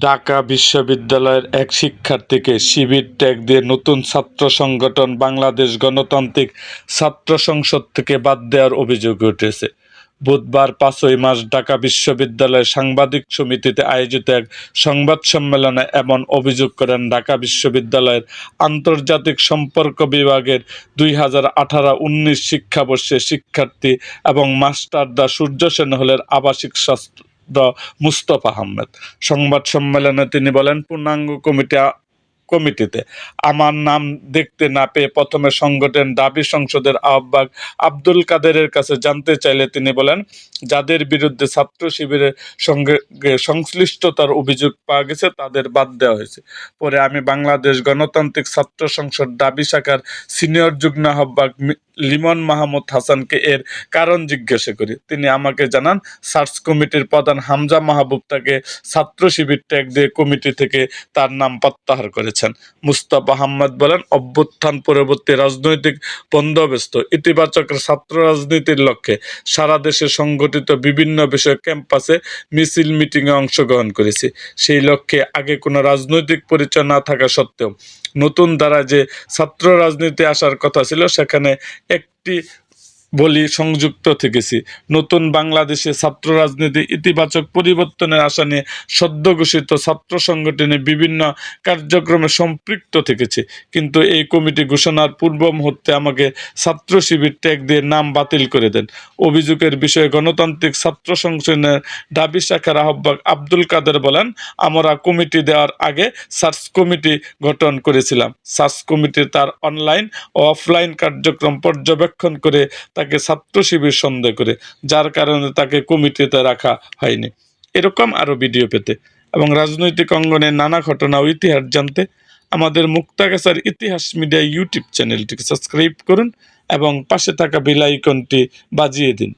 ঢাকা বিশ্ববিদ্যালয়ের এক শিক্ষার্থীকে শিবির ট্যাগ দিয়ে নতুন ছাত্র সংগঠন বাংলাদেশ গণতান্ত্রিক ছাত্র সংসদ থেকে বাদ দেওয়ার অভিযোগ উঠেছে। বুধবার পাঁচই মার্চ ঢাকা বিশ্ববিদ্যালয়ের সাংবাদিক সমিতিতে আয়োজিত এক সংবাদ সম্মেলনে এমন অভিযোগ করেন ঢাকা বিশ্ববিদ্যালয়ের আন্তর্জাতিক সম্পর্ক বিভাগের দুই হাজার আঠারো উনিশ শিক্ষাবর্ষে শিক্ষার্থী এবং মাস্টারদা সূর্য সেন হলের আবাসিক ছাত্র মুস্তফা আহমেদ। সংবাদ সম্মেলনে তিনি বলেন, পূর্ণাঙ্গ কমিটি, কমিটিতে আমার নাম দেখতে না পেয়ে প্রথমে সংগঠন দাবি সংসদের আহ্বায়ক আব্দুল কাদেরের কাছে জানতে চাইলে তিনি বলেন, যাদের বিরুদ্ধে ছাত্র শিবিরের সঙ্গে সংশ্লিষ্টতার অভিযোগ পাওয়া গেছে, তাদের বাদ দেওয়া হয়েছে। পরে আমি বাংলাদেশ গণতান্ত্রিক ছাত্র সংসদ দাবি শাখার সিনিয়র যুগ্ম আহ্বায়ক লিমন মাহমুদ হাসানকে এর কারণ জিজ্ঞাসা করি। তিনি আমাকে জানান, সার্চ কমিটির প্রধান হামজা মাহবুব তাকে ছাত্র শিবির ট্যাগ দিয়ে কমিটি থেকে তার নাম প্রত্যাহার করেছেন। মুস্তাফা আহমদ বলেন, অভ্যুত্থান পরবর্তী রাজনৈতিক বন্দোবস্ত ইতিবাচক ছাত্র রাজনীতির লক্ষ্যে সারা দেশে সংগঠিত বিভিন্ন বিষয় ক্যাম্পাসে মিছিল মিটিংয়ে অংশগ্রহণ করেছি। সেই লক্ষ্যে আগে কোনো রাজনৈতিক পরিচয় না থাকা সত্ত্বেও নতুন দ্বারা যে ছাত্র রাজনীতি আসার কথা ছিল, সেখানে একটি বলি সংযুক্ত থেকেছি। নতুন বাংলাদেশে ছাত্র রাজনীতি ইতিবাচক পরিবর্তনের আশা নিয়ে সদ্য ঘোষিত ছাত্র সংগঠনে বিভিন্ন কার্যক্রমে সম্পৃক্ত থেকেছি। কিন্তু এই কমিটি ঘোষণার পূর্ব মুহূর্তে আমাকে ছাত্র শিবির ট্যাগ দিয়ে নাম বাতিল করে দেন। অভিযোগের বিষয়ে গণতান্ত্রিক ছাত্র সংগঠনের দাবি শাখার আহ্বায়ক আব্দুল কাদের বলেন, আমরা কমিটি দেওয়ার আগে সার্চ কমিটি গঠন করেছিলাম। সার্চ কমিটি তার অনলাইন ও অফলাইন কার্যক্রম পর্যবেক্ষণ করে তাকে ছাত্র শিবির সন্দেহ করে, যার কারণে তাকে কমিটিতে রাখা হয়নি। এরকম আরও ভিডিও পেতে। এবং রাজনৈতিক অঙ্গনের নানা ঘটনা ও ইতিহাস জানতে আমাদের মুক্তাগাছার ইতিহাস মিডিয়া ইউটিউব চ্যানেলটিকে সাবস্ক্রাইব করুন এবং পাশে থাকা বেল আইকনটি বাজিয়ে দিন।